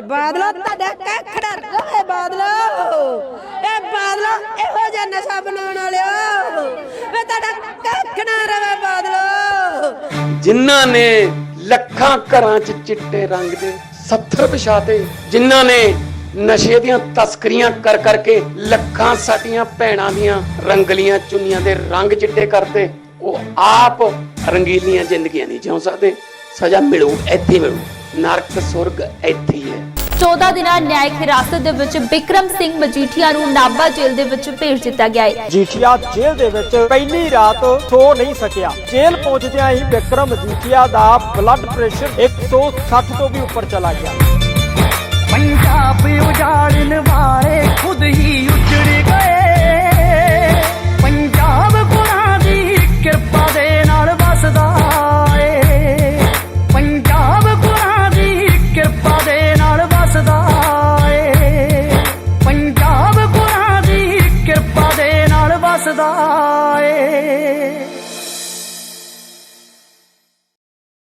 ਬਾਦਲੋ, ਤੁਹਾਡਾ ਕੱਖੜਾ ਰਵੇ ਬਾਦਲੋ। ਇਹ ਬਾਦਲੋ ਇਹੋ ਜਿਹਾ ਨਸ਼ਾ ਬਣਾਉਣ ਵਾਲਿਓ। ਵੇ ਤੁਹਾਡਾ ਕੱਖੜਾ ਰਵੇ ਬਾਦਲੋ। ਜਿਨ੍ਹਾਂ ਨੇ ਲੱਖਾਂ ਘਰਾਂ 'ਚ ਚਿੱਟੇ ਰੰਗ ਦੇ 70 ਵਿਛਾਤੇ, ਜਿਨ੍ਹਾਂ ਨੇ ਨਸ਼ੇ ਦੀਆਂ ਤਸਕਰੀਆਂ ਕਰ ਕਰਕੇ ਲੱਖਾਂ ਸਾਡੀਆਂ ਭੈਣਾਂ ਦੀਆਂ ਰੰਗਲੀਆਂ ਚੁੰਨੀਆਂ ਦੇ ਰੰਗ ਚਿੱਟੇ ਕਰਤੇ, ਉਹ ਆਪ ਰੰਗੀਲੀਆਂ ਜ਼ਿੰਦਗੀਆਂ ਨਹੀਂ ਜਿਉ ਸਕਦੇ। ਸਜ਼ਾ ਮਿਲੂ, ਇੱਥੇ ਹੀ ਮਿਲੂ। ਨਰਕ ਸੁਰਗ ਇੱਥੇ ਹੀ ਹੈ। 14 ਦਿਨਾਂ ਨਿਆਇਕ ਹਿਰਾਸਤ ਦੇ ਵਿੱਚ ਬਿਕਰਮ ਸਿੰਘ ਮਜੀਠੀਆ ਨੂੰ ਨਾਭਾ ਜੇਲ੍ਹ ਦੇ ਵਿੱਚ ਭੇਜ ਦਿੱਤਾ ਗਿਆ ਹੈ। ਜੀਠੀਆ ਜੇਲ੍ਹ ਦੇ ਵਿੱਚ ਪਹਿਲੀ ਰਾਤ ਸੋ ਨਹੀਂ ਸਕਿਆ। ਜੇਲ੍ਹ ਪਹੁੰਚਦਿਆਂ ਹੀ ਵਿਕਰਮ ਜੀਠੀਆ ਦਾ ਬਲੱਡ ਪ੍ਰੈਸ਼ਰ 160 ਤੋਂ ਵੀ ਉੱਪਰ ਚਲਾ ਗਿਆ। ਪੰਜਾਬ ਪੰਜਾਬ